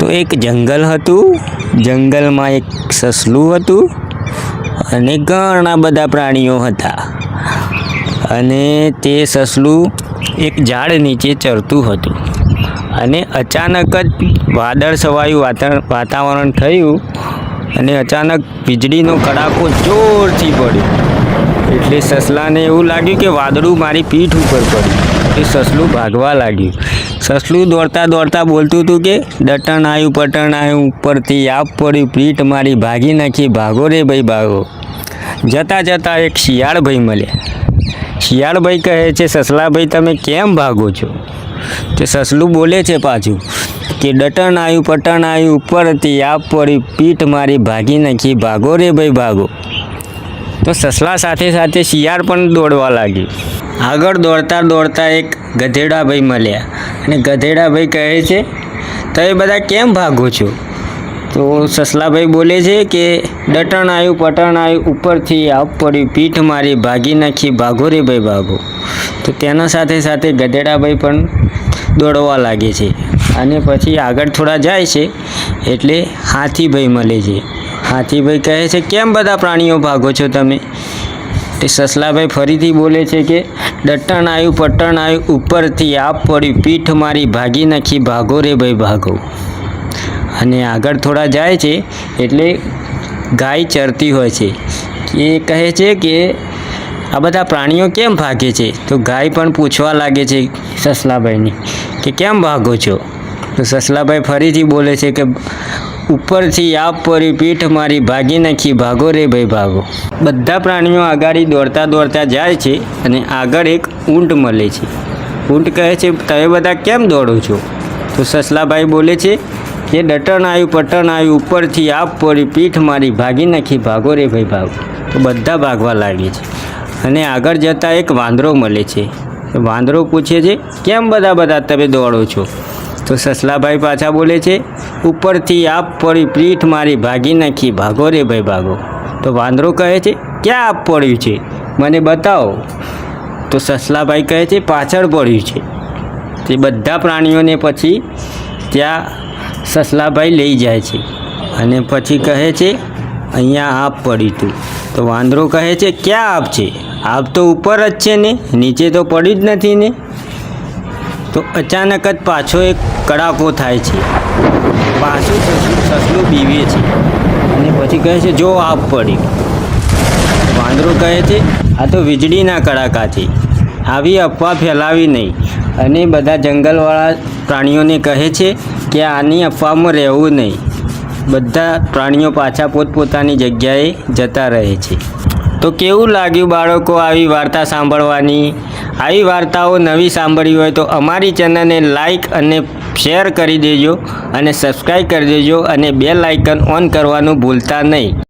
તો એક જંગલ હતું. જંગલમાં એક સસલું હતું અને ઘણા બધા પ્રાણીઓ હતા. અને તે સસલું એક ઝાડ નીચે ચરતું હતું. અને અચાનક જ વાદળ સવાયું વાતા- વાતાવરણ થયું અને અચાનક વીજળીનો કડાકો જોરથી પડ્યો. એટલે સસલાને એવું લાગ્યું કે વાદળું મારી પીઠ ઉપર પડ્યું. એ સસલું ભાગવા લાગ્યું. સસલું દોડતા દોડતા બોલતું હતું કે ડટણ આવ્યું પટણ આવ્યું ઉપરથી આપ પડ્યું પીઠ મારી ભાગી નાખી, ભાગો રે ભાઈ, ભાગો. જતાં જતાં એક શિયાળભાઈ મળ્યા. શિયાળભાઈ કહે છે, સસલાભાઈ, તમે કેમ ભાગો છો? તે સસલું બોલે છે પાછું કે ડટણ આવ્યું પટણ આવ્યું ઉપરથી આપ પડી, પીઠ મારી ભાગી નાખી, ભાગો રે ભાઈ, ભાગો. તો સસલા સાથે સાથે શિયાળ પણ દોડવા લાગ્યું આગળ દોડતા દોડતા એક ગધેડાભાઈ મળ્યા અને ગધેડાભાઈ કહે છે, તમે બધા કેમ ભાગો છો? તો સસલાભાઈ બોલે છે કે, ડટણ આવ્યું, પટણ આવ્યું, ઉપરથી આપ પડ્યું, પીઠ મારી ભાગી નાખી, ભાગો રે ભાઈ, ભાગો. તો તેના સાથે સાથે ગધેડાભાઈ પણ દોડવા લાગે છે. અને પછી આગળ થોડા જાય છે, એટલે હાથીભાઈ મળે છે. હાથીભાઈ કહે છે, કેમ બધા પ્રાણીઓ ભાગો છો તમે? તે સસલાભાઈ ફરીથી બોલે છે કે ડટ્ટણ આવ્યું, પટ્ટણ આવ્યું, ઉપરથી આપ પડ્યું પીઠ મારી ભાગી નાખી, ભાગો રે ભાઈ, ભાગો. અને આગળ થોડા જાય છે, એટલે ગાય ચરતી હોય છે. એ કહે છે કે, આ બધા પ્રાણીઓ કેમ ભાગે છે? તો ગાય પણ પૂછવા લાગે છે સસલાભાઈને કે, કેમ ભાગો છો? તો સસલાભાઈ ફરીથી બોલે છે કે ઉપરથી આપ પરી પીઠ મારી ભાગી નાખી. ભાગો રે ભાઈ, ભાગો. બધા પ્રાણીઓ આગાડી દોડતા દોડતા જાય છે અને આગળ એક ઊંટ મળે છે. ઊંટ કહે છે, તમે બધા કેમ દોડો છો? તો સસલાભાઈ બોલે છે કે, ડટણ આવ્યું પટણ આવ્યું ઉપરથી આપ પરી પીઠ મારી ભાગી નાખી. ભાગો રે ભાઈ, ભાગો. તો બધા ભાગવા લાગે છે. અને આગળ જતાં એક વાંદરો મળે છે. વાંદરો પૂછે છે, કેમ બધા બધા તમે દોડો છો? તો સસલાભાઈ પાછા બોલે છે, ઉપરથી આપ પડી પીઠ મારી ભાગી નાખી, ભાગો રે ભાઈ, ભાગો. તો વાંદરો કહે છે, ક્યાં આપ પડ્યું છે? મને બતાવો. તો સસલાભાઈ કહે છે, પાછળ પડ્યું છે. તે બધા પ્રાણીઓને પછી ત્યાં સસલાભાઈ લઈ જાય છે અને પછી કહે છે, અહીંયા આપ પડ્યું હતું તો વાંદરો કહે છે, ક્યાં આપ છે? આપ તો ઉપર જ છે ને? નીચે તો પડ્યું જ નથી ને? તો અચાનક જ પાછો એક કડાકો થાય છે. પાછું સસલું બીવે છે. અને પછી કહે છે, જો આપ પડ્યું વાંદરો કહે છે, આ તો વીજળીના કડાકા છે. આવી અફવા ફેલાવી નહીં. અને બધા જંગલવાળા પ્રાણીઓને કહે છે કે, આની અફવામાં રહેવું નહીં. બધા પ્રાણીઓ પાછા પોતપોતાની જગ્યાએ જતા રહે છે. તો કેવું લાગ્યું બાળકો આવી વાર્તા સાંભળવાની? આવી વાર્તાઓ નવી સાંભળી હોય તો અમારી ચેનલને લાઇક અને શેર કરી દેજો અને સબસ્ક્રાઈબ કરી દેજો અને બેલ આઇકન ઓન કરવાનું ભૂલતા નહીં.